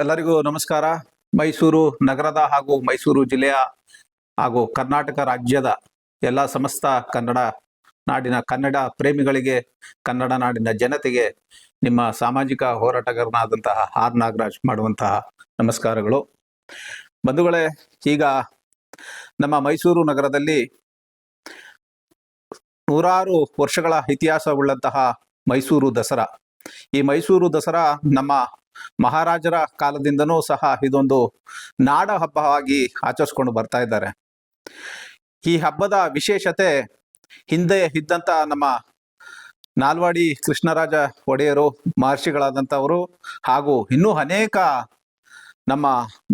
ಎಲ್ಲರಿಗೂ ನಮಸ್ಕಾರ. ಮೈಸೂರು ನಗರದ ಹಾಗೂ ಮೈಸೂರು ಜಿಲ್ಲೆಯ ಹಾಗೂ ಕರ್ನಾಟಕ ರಾಜ್ಯದ ಎಲ್ಲ ಸಮಸ್ತ ಕನ್ನಡ ನಾಡಿನ ಕನ್ನಡ ಪ್ರೇಮಿಗಳಿಗೆ, ಕನ್ನಡ ನಾಡಿನ ಜನತೆಗೆ ನಿಮ್ಮ ಸಾಮಾಜಿಕ ಹೋರಾಟಗಾರನಾದಂತಹ ಆರ್ ನಾಗರಾಜ್ ಮಾಡುವಂತಹ ನಮಸ್ಕಾರಗಳು. ಬಂಧುಗಳೇ, ಈಗ ನಮ್ಮ ಮೈಸೂರು ನಗರದಲ್ಲಿ ನೂರಾರು ವರ್ಷಗಳ ಇತಿಹಾಸವುಳ್ಳಂತಹ ಮೈಸೂರು ದಸರಾ. ಈ ಮೈಸೂರು ದಸರಾ ನಮ್ಮ ಮಹಾರಾಜರ ಕಾಲದಿಂದನೂ ಸಹ ಇದೊಂದು ನಾಡ ಹಬ್ಬವಾಗಿ ಆಚರಿಸ್ಕೊಂಡು ಬರ್ತಾ ಇದ್ದಾರೆ. ಈ ಹಬ್ಬದ ವಿಶೇಷತೆ ಹಿಂದೆ ಇದ್ದಂತ ನಮ್ಮ ನಾಲ್ವಾಡಿ ಕೃಷ್ಣರಾಜ ಒಡೆಯರು, ಮಹರ್ಷಿಗಳಾದಂಥವರು ಹಾಗೂ ಇನ್ನೂ ಅನೇಕ ನಮ್ಮ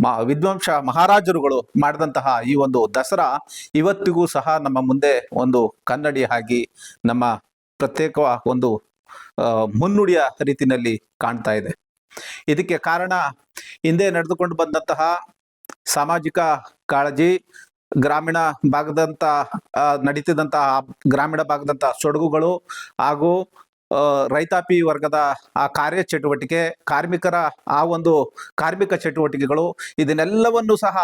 ಮ- ವಿದ್ವಾಂಸ ಮಹಾರಾಜರುಗಳು ಮಾಡಿದಂತಹ ಈ ಒಂದು ದಸರಾ ಇವತ್ತಿಗೂ ಸಹ ನಮ್ಮ ಮುಂದೆ ಒಂದು ಕನ್ನಡಿ ಆಗಿ ನಮ್ಮ ಪ್ರತ್ಯೇಕ ಒಂದು ಮುನ್ನುಡಿಯ ರೀತಿಯಲ್ಲಿ ಕಾಣ್ತಾ ಇದೆ. ಇದಕ್ಕೆ ಕಾರಣ ಹಿಂದೆ ನಡೆದುಕೊಂಡು ಬಂದಂತಹ ಸಾಮಾಜಿಕ ಕಾಳಜಿ ಗ್ರಾಮೀಣ ಭಾಗದಂತ ನಡೀತಿದ್ದಂತಹ ಗ್ರಾಮೀಣ ಭಾಗದಂತಹ ಸೊಡಗುಗಳು ಹಾಗೂ ರೈತಾಪಿ ವರ್ಗದ ಆ ಕಾರ್ಯ ಚಟುವಟಿಕೆ ಕಾರ್ಮಿಕರ ಆ ಒಂದು ಕಾರ್ಮಿಕ ಚಟುವಟಿಕೆಗಳು ಇದನ್ನೆಲ್ಲವನ್ನು ಸಹ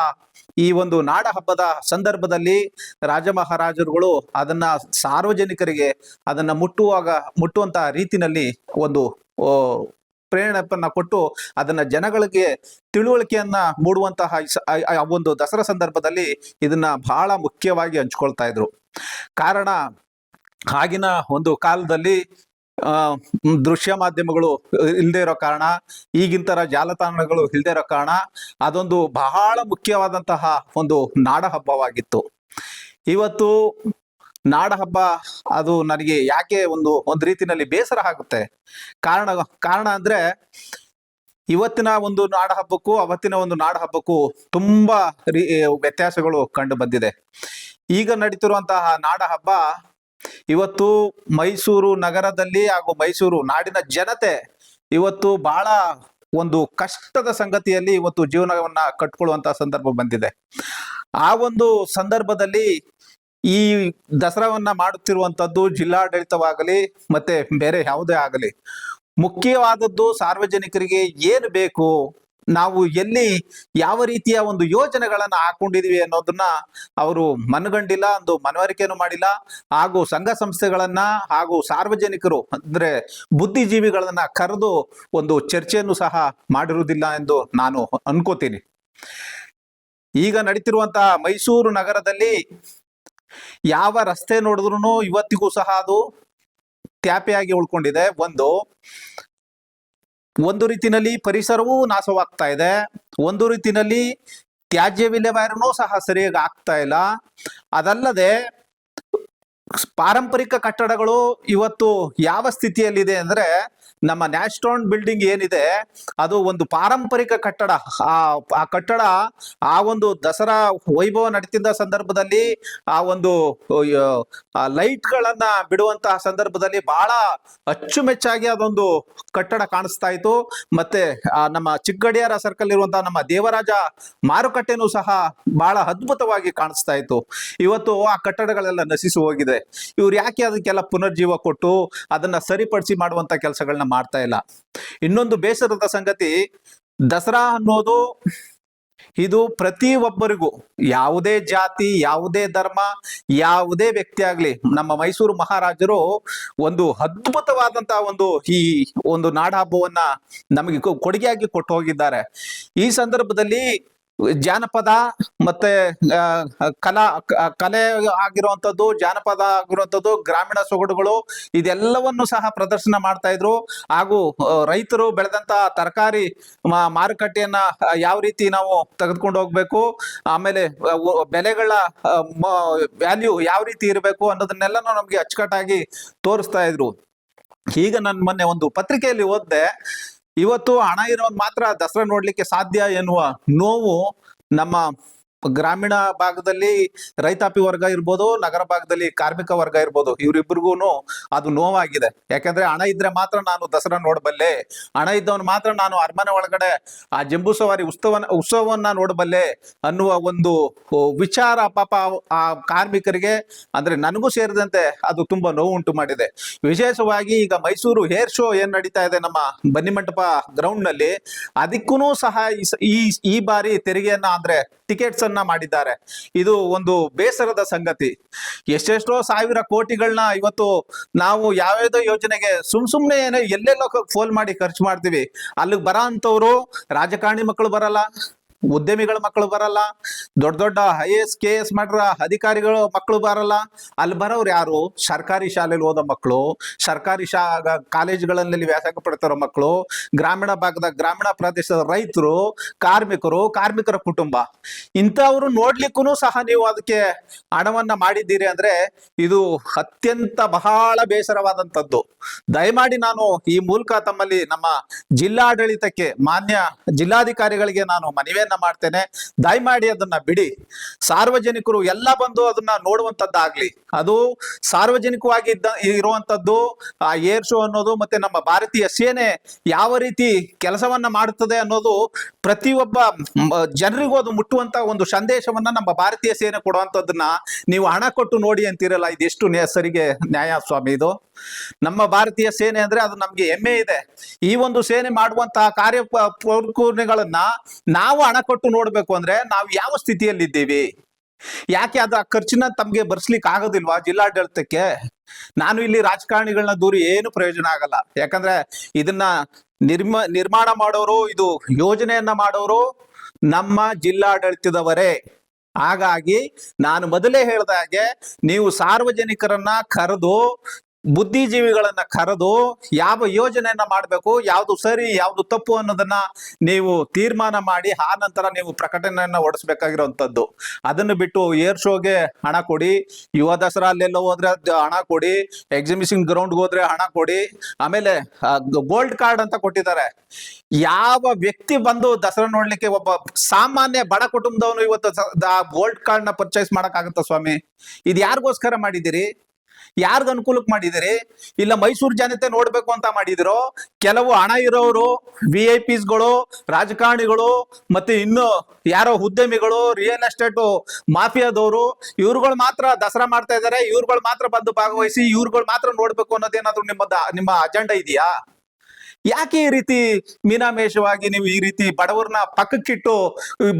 ಈ ಒಂದು ನಾಡ ಹಬ್ಬದ ಸಂದರ್ಭದಲ್ಲಿ ರಾಜ ಮಹಾರಾಜರುಗಳು ಅದನ್ನ ಸಾರ್ವಜನಿಕರಿಗೆ ಅದನ್ನ ಮುಟ್ಟುವಾಗ ಮುಟ್ಟುವಂತಹ ರೀತಿನಲ್ಲಿ ಒಂದು ಪ್ರೇರಣೆಯನ್ನ ಕೊಟ್ಟು ಅದನ್ನ ಜನಗಳಿಗೆ ತಿಳುವಳಿಕೆಯನ್ನ ಮೂಡುವಂತಹ ಒಂದು ದಸರಾ ಸಂದರ್ಭದಲ್ಲಿ ಇದನ್ನ ಬಹಳ ಮುಖ್ಯವಾಗಿ ಹಂಚ್ಕೊಳ್ತಾ ಇದ್ರು. ಕಾರಣ ಆಗಿನ ಒಂದು ಕಾಲದಲ್ಲಿ ದೃಶ್ಯ ಮಾಧ್ಯಮಗಳು ಇಲ್ಲದೆ ಇರೋ ಕಾರಣ ಈಗಿನ ತರ ಜಾಲತಾಣಗಳು ಇಲ್ಲದೆ ಇರೋ ಕಾರಣ, ಅದೊಂದು ಬಹಳ ಮುಖ್ಯವಾದಂತಹ ಒಂದು ನಾಡ ಹಬ್ಬವಾಗಿತ್ತು ಇವತ್ತು ನಾಡ ಹಬ್ಬ ಅದು ನನಗೆ ಯಾಕೆ ಒಂದು ಒಂದು ರೀತಿನಲ್ಲಿ ಬೇಸರ ಆಗುತ್ತೆ. ಕಾರಣ ಕಾರಣ ಅಂದ್ರೆ ಇವತ್ತಿನ ಒಂದು ನಾಡ ಹಬ್ಬಕ್ಕೂ ಅವತ್ತಿನ ಒಂದು ನಾಡ ಹಬ್ಬಕ್ಕೂ ತುಂಬಾ ವ್ಯತ್ಯಾಸಗಳು ಕಂಡು ಬಂದಿದೆ. ಈಗ ನಡೀತಿರುವಂತಹ ನಾಡ ಹಬ್ಬ ಇವತ್ತು ಮೈಸೂರು ನಗರದಲ್ಲಿ ಹಾಗೂ ಮೈಸೂರು ನಾಡಿನ ಜನತೆ ಇವತ್ತು ಬಹಳ ಒಂದು ಕಷ್ಟದ ಸಂಗತಿಯಲ್ಲಿ ಇವತ್ತು ಜೀವನವನ್ನ ಕಟ್ಕೊಳ್ಳುವಂತಹ ಸಂದರ್ಭ ಬಂದಿದೆ. ಆ ಒಂದು ಸಂದರ್ಭದಲ್ಲಿ ಈ ದಸರಾವನ್ನ ಮಾಡುತ್ತಿರುವಂತದ್ದು ಜಿಲ್ಲಾಡಳಿತವಾಗಲಿ ಮತ್ತೆ ಬೇರೆ ಯಾವುದೇ ಆಗಲಿ, ಮುಖ್ಯವಾದದ್ದು ಸಾರ್ವಜನಿಕರಿಗೆ ಏನು ಬೇಕು, ನಾವು ಎಲ್ಲಿ ಯಾವ ರೀತಿಯ ಒಂದು ಯೋಜನೆಗಳನ್ನ ಹಾಕೊಂಡಿದೀವಿ ಅನ್ನೋದನ್ನ ಅವರು ಮನಗಂಡಿಲ್ಲ, ಒಂದು ಮನವರಿಕೆಯನ್ನು ಮಾಡಿಲ್ಲ. ಹಾಗೂ ಸಂಘ ಸಂಸ್ಥೆಗಳನ್ನ ಹಾಗೂ ಸಾರ್ವಜನಿಕರು ಅಂದ್ರೆ ಬುದ್ಧಿಜೀವಿಗಳನ್ನ ಕರೆದು ಒಂದು ಚರ್ಚೆಯನ್ನು ಸಹ ಮಾಡಿರುವುದಿಲ್ಲ ಎಂದು ನಾನು ಅನ್ಕೋತೀನಿ. ಈಗ ನಡೀತಿರುವಂತಹ ಮೈಸೂರು ನಗರದಲ್ಲಿ ಯಾವ ರಸ್ತೆ ನೋಡಿದ್ರು ಇವತ್ತಿಗೂ ಸಹ ಅದು ತ್ಯಾಪೆಯಾಗಿ ಉಳ್ಕೊಂಡಿದೆ. ಒಂದು ಒಂದು ರೀತಿನಲ್ಲಿ ಪರಿಸರವೂ ನಾಶವಾಗ್ತಾ ಇದೆ. ಒಂದು ರೀತಿನಲ್ಲಿ ತ್ಯಾಜ್ಯ ವಿಲೇವಾರಿನೂ ಸಹ ಸರಿಯಾಗಿ ಆಗ್ತಾ ಇಲ್ಲ. ಅದಲ್ಲದೆ, ಪಾರಂಪರಿಕ ಕಟ್ಟಡಗಳು ಇವತ್ತು ಯಾವ ಸ್ಥಿತಿಯಲ್ಲಿದೆ ಅಂದ್ರೆ ನಮ್ಮ ನ್ಯಾಸ್ಟ್ರಾನ್ ಬಿಲ್ಡಿಂಗ್ ಏನಿದೆ, ಅದು ಒಂದು ಪಾರಂಪರಿಕ ಕಟ್ಟಡ. ಆ ಕಟ್ಟಡ ಆ ಒಂದು ದಸರಾ ವೈಭವ ನಡೀತಿದ್ದ ಸಂದರ್ಭದಲ್ಲಿ, ಆ ಒಂದು ಲೈಟ್ ಗಳನ್ನ ಬಿಡುವಂತಹ ಸಂದರ್ಭದಲ್ಲಿ ಬಹಳ ಅಚ್ಚುಮೆಚ್ಚಾಗಿ ಅದೊಂದು ಕಟ್ಟಡ ಕಾಣಿಸ್ತಾ ಇತ್ತು. ಮತ್ತೆ ನಮ್ಮ ಚಿಕ್ಕಗಡಿಯಾರ ಸರ್ಕಲ್ ಇರುವಂತಹ ನಮ್ಮ ದೇವರಾಜ ಮಾರುಕಟ್ಟೆನೂ ಸಹ ಬಹಳ ಅದ್ಭುತವಾಗಿ ಕಾಣಿಸ್ತಾ ಇತ್ತು. ಇವತ್ತು ಆ ಕಟ್ಟಡಗಳೆಲ್ಲ ನಶಿಸಿ ಹೋಗಿದೆ. ಇವ್ರು ಯಾಕೆ ಅದಕ್ಕೆಲ್ಲ ಪುನರ್ಜೀವ ಕೊಟ್ಟು ಅದನ್ನ ಸರಿಪಡಿಸಿ ಮಾಡುವಂತ ಕೆಲಸಗಳನ್ನ ಮಾಡ್ತಾ ಇಲ್ಲ. ಇನ್ನೊಂದು ಬೇಸರದ ಸಂಗತಿ, ದಸರಾ ಅನ್ನೋದು ಇದು ಪ್ರತಿ ಒಬ್ಬರಿಗೂ, ಯಾವುದೇ ಜಾತಿ, ಯಾವುದೇ ಧರ್ಮ, ಯಾವುದೇ ವ್ಯಕ್ತಿ ಆಗ್ಲಿ, ನಮ್ಮ ಮೈಸೂರು ಮಹಾರಾಜರು ಒಂದು ಅದ್ಭುತವಾದಂತಹ ಒಂದು ಈ ಒಂದು ನಾಡ ಹಬ್ಬವನ್ನ ನಮಗೆ ಕೊಡುಗೆಯಾಗಿ ಕೊಟ್ಟು ಹೋಗಿದ್ದಾರೆ. ಈ ಸಂದರ್ಭದಲ್ಲಿ ಜಾನಪದ ಮತ್ತೆ ಕಲಾ ಕಲೆ ಆಗಿರುವಂತದ್ದು ಜಾನಪದ ಆಗಿರುವಂತದ್ದು ಗ್ರಾಮೀಣ ಸೊಗಡುಗಳು ಇದೆಲ್ಲವನ್ನು ಸಹ ಪ್ರದರ್ಶನ ಮಾಡ್ತಾ ಇದ್ರು. ಹಾಗೂ ರೈತರು ಬೆಳೆದಂತ ತರಕಾರಿ ಮಾರುಕಟ್ಟೆಯನ್ನ ಯಾವ ರೀತಿ ನಾವು ತೆಗೆದುಕೊಂಡು ಹೋಗ್ಬೇಕು, ಆಮೇಲೆ ಬೆಲೆಗಳ ವ್ಯಾಲ್ಯೂ ಯಾವ ರೀತಿ ಇರಬೇಕು ಅನ್ನೋದನ್ನೆಲ್ಲ ನಮ್ಗೆ ಅಚ್ಚುಕಟ್ಟಾಗಿ ತೋರಿಸ್ತಾ ಇದ್ರು. ಈಗ ನಾನು ಮೊನ್ನೆ ಒಂದು ಪತ್ರಿಕೆಯಲ್ಲಿ ಓದಿದೆ. ಇವತ್ತು ಹಣ ಇರೋನ್ ಮಾತ್ರ ದಸರಾ ನೋಡ್ಲಿಕ್ಕೆ ಸಾಧ್ಯ ಎನ್ನುವ ನೋವು ನಮ್ಮ ಗ್ರಾಮೀಣ ಭಾಗದಲ್ಲಿ ರೈತಾಪಿ ವರ್ಗ ಇರ್ಬೋದು, ನಗರ ಭಾಗದಲ್ಲಿ ಕಾರ್ಮಿಕ ವರ್ಗ ಇರ್ಬೋದು ಇವರಿಬ್ಬರಿಗೂ ಅದು ನೋವಾಗಿದೆ. ಯಾಕಂದ್ರೆ ಹಣ ಇದ್ರೆ ಮಾತ್ರ ನಾನು ದಸರಾ ನೋಡಬಲ್ಲೆ. ಹಣ ಇದ್ದವನು ಮಾತ್ರ ನಾನು ಅರಮನೆ ಒಳಗಡೆ ಆ ಜಂಬೂ ಸವಾರಿ ಉತ್ಸವ ಉತ್ಸವವನ್ನ ನೋಡಬಲ್ಲೆ ಅನ್ನುವ ಒಂದು ವಿಚಾರ ಪಾಪ ಆ ಕಾರ್ಮಿಕರಿಗೆ ಅಂದ್ರೆ ನನಗೂ ಸೇರಿದಂತೆ ಅದು ತುಂಬಾ ನೋವು ಉಂಟು ಮಾಡಿದೆ. ವಿಶೇಷವಾಗಿ ಈಗ ಮೈಸೂರು ಹೇರ್ ಶೋ ಏನ್ ನಡೀತಾ ಇದೆ ನಮ್ಮ ಬನ್ನಿಮಂಟಪ ಗ್ರೌಂಡ್ನಲ್ಲಿ ಅದಕ್ಕೂ ಸಹ ಈ ಈ ಬಾರಿ ತೆರಿಗೆಯನ್ನ ಅಂದ್ರೆ ಟಿಕೆಟ್ಸ್ ಮಾಡಿದ್ದಾರೆ. ಇದು ಒಂದು ಬೇಸರದ ಸಂಗತಿ. ಎಷ್ಟೆಷ್ಟೋ ಸಾವಿರ ಕೋಟಿಗಳನ್ನ ಇವತ್ತು ನಾವು ಯಾವ್ಯಾವುದೋ ಯೋಜನೆಗೆ ಸುಮ್ ಸುಮ್ನೆ ಏನೋ ಎಲ್ಲೆಲ್ಲೋ ಫೋನ್ ಮಾಡಿ ಖರ್ಚು ಮಾಡ್ತೀವಿ. ಅಲ್ಲಿಗೆ ಬರ ಅಂತವ್ರು ರಾಜಕಾರಣಿ ಮಕ್ಕಳು ಬರಲ್ಲ. ಉದ್ಯಮಿಗಳ ಮಕ್ಕಳು ಬರಲ್ಲ, ದೊಡ್ಡ ದೊಡ್ಡ ಐ ಎಸ್ ಕೆ ಎಸ್ ಮಾಡ್ರ ಅಧಿಕಾರಿಗಳು ಮಕ್ಕಳು ಬರಲ್ಲ. ಅಲ್ಲಿ ಬರೋರು ಯಾರು? ಸರ್ಕಾರಿ ಶಾಲೆಯಲ್ಲಿ ಓದೋ ಮಕ್ಕಳು, ಸರ್ಕಾರಿ ಶಾ ಕಾಲೇಜುಗಳಲ್ಲಿ ವ್ಯಾಸಂಗ ಪಡ್ತಿರೋ ಮಕ್ಕಳು, ಗ್ರಾಮೀಣ ಭಾಗದ, ಗ್ರಾಮೀಣ ಪ್ರದೇಶದ ರೈತರು, ಕಾರ್ಮಿಕರು, ಕಾರ್ಮಿಕರ ಕುಟುಂಬ. ಇಂಥವ್ರು ನೋಡ್ಲಿಕ್ಕೂ ಸಹ ನೀವು ಅದಕ್ಕೆ ಹಣವನ್ನ ಮಾಡಿದ್ದೀರಿ ಅಂದ್ರೆ ಇದು ಅತ್ಯಂತ ಬಹಳ ಬೇಸರವಾದಂಥದ್ದು. ದಯಮಾಡಿ ನಾನು ಈ ಮೂಲಕ ತಮ್ಮಲ್ಲಿ ನಮ್ಮ ಜಿಲ್ಲಾಡಳಿತಕ್ಕೆ, ಮಾನ್ಯ ಜಿಲ್ಲಾಧಿಕಾರಿಗಳಿಗೆ ನಾನು ಮನವಿಯನ್ನ ಮಾಡ್ತೇನೆ. ದಯಮಾಡಿ ಅದನ್ನ ಬಿಡಿ. ಸಾರ್ವಜನಿಕರು ಎಲ್ಲ ಬಂದು ಅದನ್ನ ನೋಡುವಂತದ್ದಾಗ್ಲಿ. ಅದು ಸಾರ್ವಜನಿಕವಾಗಿ ಇದ್ದ ಇರುವಂತದ್ದು, ಆ ಏರ್ ಶೋ ಅನ್ನೋದು ಮತ್ತೆ ನಮ್ಮ ಭಾರತೀಯ ಸೇನೆ ಯಾವ ರೀತಿ ಕೆಲಸವನ್ನ ಮಾಡುತ್ತದೆ ಅನ್ನೋದು ಪ್ರತಿಯೊಬ್ಬ ಜನರಿಗೂ ಅದು ಮುಟ್ಟುವಂತ ಒಂದು ಸಂದೇಶವನ್ನ ನಮ್ಮ ಭಾರತೀಯ ಸೇನೆ ಕೊಡುವಂತದ್ದನ್ನ ನೀವು ಹಣ ಕೊಟ್ಟು ನೋಡಿ ಅಂತೀರಲ್ಲ, ಇದೆಷ್ಟು ಸರಿಗೆ ನ್ಯಾಯ ಸ್ವಾಮಿ ಇದು? ನಮ್ಮ ಭಾರತೀಯ ಸೇನೆ ಅಂದ್ರೆ ಅದು ನಮ್ಗೆ ಹೆಮ್ಮೆ ಇದೆ. ಈ ಒಂದು ಸೇನೆ ಮಾಡುವಂತಹ ಕಾರ್ಯ ಪ್ರಕೂರ್ಣಗಳನ್ನ ನಾವು ಹಣ ಕೊಟ್ಟು ನೋಡ್ಬೇಕು ಅಂದ್ರೆ ನಾವು ಯಾವ ಸ್ಥಿತಿಯಲ್ಲಿದ್ದೀವಿ? ಯಾಕೆ ಅದು ಆ ಖರ್ಚನ್ನ ತಮ್ಗೆ ಬರ್ಸ್ಲಿಕ್ಕೆ ಆಗೋದಿಲ್ವಾ ಜಿಲ್ಲಾಡಳಿತಕ್ಕೆ? ನಾನು ಇಲ್ಲಿ ರಾಜಕಾರಣಿಗಳನ್ನ ದೂರಿ ಏನು ಪ್ರಯೋಜನ ಆಗಲ್ಲ. ಯಾಕಂದ್ರೆ ಇದನ್ನ ನಿರ್ಮ, ನಿರ್ಮಾಣ ಮಾಡೋರು, ಇದು ಯೋಜನೆಯನ್ನ ಮಾಡೋರು ನಮ್ಮ ಜಿಲ್ಲಾಡಳಿತದವರೇ. ಹಾಗಾಗಿ ನಾನು ಮೊದಲೇ ಹೇಳಿದ ಹಾಗೆ ನೀವು ಸಾರ್ವಜನಿಕರನ್ನ ಕರೆದು ಬುದ್ಧಿಜೀವಿಗಳನ್ನ ಕರೆದು ಯಾವ ಯೋಜನೆಯನ್ನ ಮಾಡಬೇಕು, ಯಾವುದು ಸರಿ, ಯಾವುದು ತಪ್ಪು ಅನ್ನೋದನ್ನ ನೀವು ತೀರ್ಮಾನ ಮಾಡಿ, ಆ ನಂತರ ನೀವು ಪ್ರಕಟಣೆಯನ್ನ ಹೊಡಿಸ್ಬೇಕಾಗಿರುವಂತದ್ದು ಅದನ್ನು ಬಿಟ್ಟು ಏರ್ ಶೋಗೆ ಹಣ ಕೊಡಿ, ಯುವ ದಸರಾ ಅಲ್ಲೆಲ್ಲ ಹೋದ್ರೆ ಹಣ ಕೊಡಿ ಎಕ್ಸಿಬಿಷನ್ ಗ್ರೌಂಡ್ ಹೋದ್ರೆ ಹಣ ಕೊಡಿ, ಆಮೇಲೆ ಗೋಲ್ಡ್ ಕಾರ್ಡ್ ಅಂತ ಕೊಟ್ಟಿದ್ದಾರೆ. ಯಾವ ವ್ಯಕ್ತಿ ಬಂದು ದಸರಾ ನೋಡ್ಲಿಕ್ಕೆ ಒಬ್ಬ ಸಾಮಾನ್ಯ ಬಡ ಕುಟುಂಬದವನು ಇವತ್ತು ಗೋಲ್ಡ್ ಕಾರ್ಡ್ನ ಪರ್ಚೇಸ್ ಮಾಡಕ್ಕಾಗತ್ತ ಸ್ವಾಮಿ? ಇದು ಯಾರಿಗೋಸ್ಕರ ಮಾಡಿದಿರಿ ಯಾರ್ಗ ಅನುಕೂಲಕ್ಕೆ ಮಾಡಿದಿರಿ? ಇಲ್ಲ ಮೈಸೂರು ಜನತೆ ನೋಡ್ಬೇಕು ಅಂತ ಮಾಡಿದ್ರು? ಕೆಲವು ಹಣ ಇರೋರು ವಿ ಐ ಪಿಸ್ಗಳು ರಾಜಕಾರಣಿಗಳು, ಮತ್ತೆ ಇನ್ನು ಯಾರೋ ಉದ್ಯಮಿಗಳು ರಿಯಲ್ ಎಸ್ಟೇಟ್ ಮಾಫಿಯಾದವರು, ಇವ್ರುಗಳು ಮಾತ್ರ ದಸರಾ ಮಾಡ್ತಾ ಇದಾರೆ, ಇವ್ರುಗಳು ಮಾತ್ರ ಬಂದು ಭಾಗವಹಿಸಿ, ಇವ್ರುಗಳು ಮಾತ್ರ ನೋಡ್ಬೇಕು ಅನ್ನೋದೇನಾದ್ರು ನಿಮ್ಮ ನಿಮ್ಮ ಅಜೆಂಡಾ ಇದೆಯಾ? ಯಾಕೆ ಈ ರೀತಿ ಮೀನಾಮೇಷವಾಗಿ ನೀವು ಈ ರೀತಿ ಬಡವರನ್ನ ಪಕ್ಕಕ್ಕಿಟ್ಟು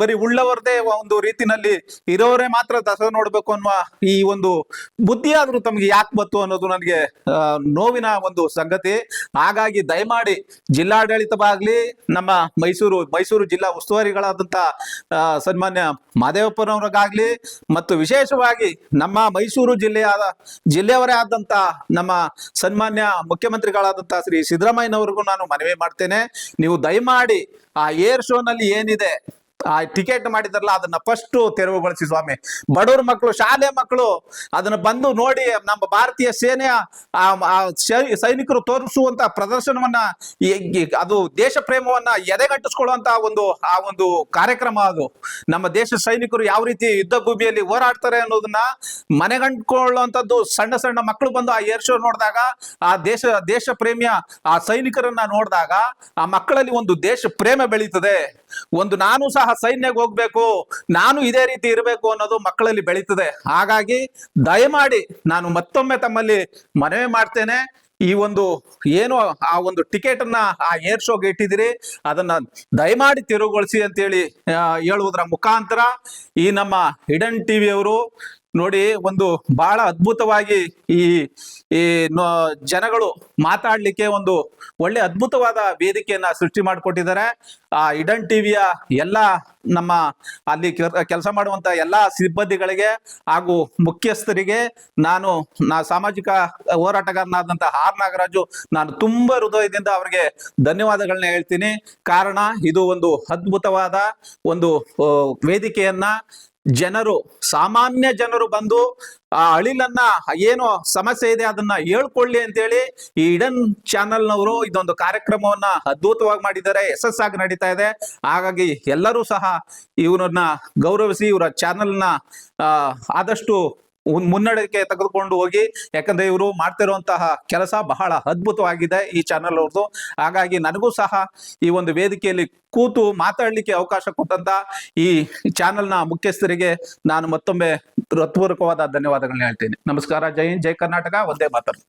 ಬರೀ ಉಳ್ಳವರದೇ ಒಂದು ರೀತಿನಲ್ಲಿ ಇರೋರೇ ಮಾತ್ರ ದಸರಾ ನೋಡ್ಬೇಕು ಅನ್ನುವ ಈ ಒಂದು ಬುದ್ಧಿ ಆದ್ರೂ ತಮಗೆ ಯಾಕೆ ಬತ್ತು ಅನ್ನೋದು ನನಗೆ ನೋವಿನ ಒಂದು ಸಂಗತಿ. ಹಾಗಾಗಿ ದಯಮಾಡಿ ಜಿಲ್ಲಾಡಳಿತವಾಗ್ಲಿ, ನಮ್ಮ ಮೈಸೂರು ಮೈಸೂರು ಜಿಲ್ಲಾ ಉಸ್ತುವಾರಿಗಳಾದಂತ ಸನ್ಮಾನ್ಯ ಮಾದೇವಪ್ಪನವ್ರಿಗಾಗ್ಲಿ ಮತ್ತು ವಿಶೇಷವಾಗಿ ನಮ್ಮ ಮೈಸೂರು ಜಿಲ್ಲೆಯ ಜಿಲ್ಲೆಯವರೇ ಆದಂತ ನಮ್ಮ ಸನ್ಮಾನ್ಯ ಮುಖ್ಯಮಂತ್ರಿಗಳಾದಂತ ಶ್ರೀ ಸಿದ್ದರಾಮಯ್ಯನವರಿಗೂ ನಾನು ಮನವಿ ಮಾಡ್ತೇನೆ. ನೀವು ದಯಮಾಡಿ ಆ ಏರ್ ಶೋನಲ್ಲಿ ಏನಿದೆ ಆ ಟಿಕೆಟ್ ಮಾಡಿದ್ರಲ್ಲ, ಅದನ್ನ ಫಸ್ಟ್ ತೆರವುಗೊಳಿಸಿ ಸ್ವಾಮಿ. ಬಡವ್ರ ಮಕ್ಕಳು ಶಾಲೆ ಮಕ್ಕಳು ಅದನ್ನ ಬಂದು ನೋಡಿ ನಮ್ಮ ಭಾರತೀಯ ಸೇನೆಯ ಸೈನಿಕರು ತೋರಿಸುವಂತ ಪ್ರದರ್ಶನವನ್ನ ಅದು ದೇಶ ಪ್ರೇಮವನ್ನ ಎದೆಗಟ್ಟಿಸ್ಕೊಳ್ಳುವಂತ ಒಂದು, ಆ ಒಂದು ಕಾರ್ಯಕ್ರಮ ಅದು. ನಮ್ಮ ದೇಶ ಸೈನಿಕರು ಯಾವ ರೀತಿ ಯುದ್ಧ ಭೂಮಿಯಲ್ಲಿ ಹೋರಾಡ್ತಾರೆ ಅನ್ನೋದನ್ನ ಮನೆಗಂಡ್ಕೊಳ್ಳುವಂತದ್ದು ಸಣ್ಣ ಸಣ್ಣ ಮಕ್ಕಳು ಬಂದು ಆ ಏರ್ ಶೋ ನೋಡಿದಾಗ, ಆ ದೇಶ ದೇಶ ಪ್ರೇಮಿಯ ಆ ಸೈನಿಕರನ್ನ ನೋಡಿದಾಗ ಆ ಮಕ್ಕಳಲ್ಲಿ ಒಂದು ದೇಶ ಪ್ರೇಮ ಬೆಳೀತದೆ. ಒಂದು ನಾನು ಸಹ ಸೈನ್ಯಕ್ಕೆ ಹೋಗ್ಬೇಕು, ನಾನು ಇದೇ ರೀತಿ ಇರಬೇಕು ಅನ್ನೋದು ಮಕ್ಕಳಲ್ಲಿ ಬೆಳೀತದೆ. ಹಾಗಾಗಿ ದಯಮಾಡಿ ನಾನು ಮತ್ತೊಮ್ಮೆ ತಮ್ಮಲ್ಲಿ ಮನವಿ ಮಾಡ್ತೇನೆ. ಈ ಒಂದು ಏನು ಆ ಒಂದು ಟಿಕೆಟ್ ಅನ್ನ ಆ ಏರ್ ಶೋಗೆ ಇಟ್ಟಿದ್ದೀರಿ, ಅದನ್ನ ದಯಮಾಡಿ ತೆರವುಗೊಳಿಸಿ ಅಂತೇಳಿ ಹೇಳುವುದರ ಮುಖಾಂತರ ಈ ನಮ್ಮ ಹಿಡನ್ ಟಿವಿ ಅವರು ನೋಡಿ ಒಂದು ಬಹಳ ಅದ್ಭುತವಾಗಿ ಈ ಈ ಜನಗಳು ಮಾತಾಡ್ಲಿಕ್ಕೆ ಒಂದು ಒಳ್ಳೆ ಅದ್ಭುತವಾದ ವೇದಿಕೆಯನ್ನ ಸೃಷ್ಟಿ ಮಾಡಿಕೊಟ್ಟಿದ್ದಾರೆ. ಆ ಇಡನ್ ಟಿವಿಯ ಎಲ್ಲ ನಮ್ಮ ಅಲ್ಲಿ ಕೆಲಸ ಮಾಡುವಂತ ಎಲ್ಲಾ ಸಿಬ್ಬಂದಿಗಳಿಗೆ ಹಾಗೂ ಮುಖ್ಯಸ್ಥರಿಗೆ ನಾನು, ನಾ ಸಾಮಾಜಿಕ ಹೋರಾಟಗಾರನಾದಂತ ಆರ್ ನಾಗರಾಜು ನಾನು ತುಂಬಾ ಹೃದಯದಿಂದ ಅವರಿಗೆ ಧನ್ಯವಾದಗಳನ್ನ ಹೇಳ್ತೀನಿ. ಕಾರಣ ಇದು ಒಂದು ಅದ್ಭುತವಾದ ಒಂದು ವೇದಿಕೆಯನ್ನ ಜನರು, ಸಾಮಾನ್ಯ ಜನರು ಬಂದು ಆ ಅಳಿಲನ್ನ ಏನು ಸಮಸ್ಯೆ ಇದೆ ಅದನ್ನ ಹೇಳ್ಕೊಳ್ಳಿ ಅಂತೇಳಿ ಈ ಇಡನ್ ಚಾನೆಲ್ನವರು ಇದೊಂದು ಕಾರ್ಯಕ್ರಮವನ್ನ ಅದ್ಭುತವಾಗಿ ಮಾಡಿದ್ದಾರೆ, ಯಶಸ್ಸಾಗಿ ನಡೀತಾ ಇದೆ. ಹಾಗಾಗಿ ಎಲ್ಲರೂ ಸಹ ಇವರನ್ನ ಗೌರವಿಸಿ, ಇವರ ಚಾನೆಲ್ನ ಆದಷ್ಟು ಮುನ್ನಡೆಗೆ ತೆಗೆದುಕೊಂಡು ಹೋಗಿ. ಯಾಕಂದ್ರೆ ಇವರು ಮಾಡ್ತಿರುವಂತಹ ಕೆಲಸ ಬಹಳ ಅದ್ಭುತವಾಗಿದೆ ಈ ಚಾನೆಲ್ ಅವ್ರದ್ದು ಹಾಗಾಗಿ ನನಗೂ ಸಹ ಈ ಒಂದು ವೇದಿಕೆಯಲ್ಲಿ ಕೂತು ಮಾತಾಡಲಿಕ್ಕೆ ಅವಕಾಶ ಕೊಟ್ಟಂತ ಈ ಚಾನೆಲ್ನ ಮುಖ್ಯಸ್ಥರಿಗೆ ನಾನು ಮತ್ತೊಮ್ಮೆ ಹೃತ್ಪೂರ್ವಕವಾದ ಧನ್ಯವಾದಗಳನ್ನ ಹೇಳ್ತೀನಿ. ನಮಸ್ಕಾರ, ಜೈ ಜೈ ಕರ್ನಾಟಕ ಒಂದೇ ಮಾತರು.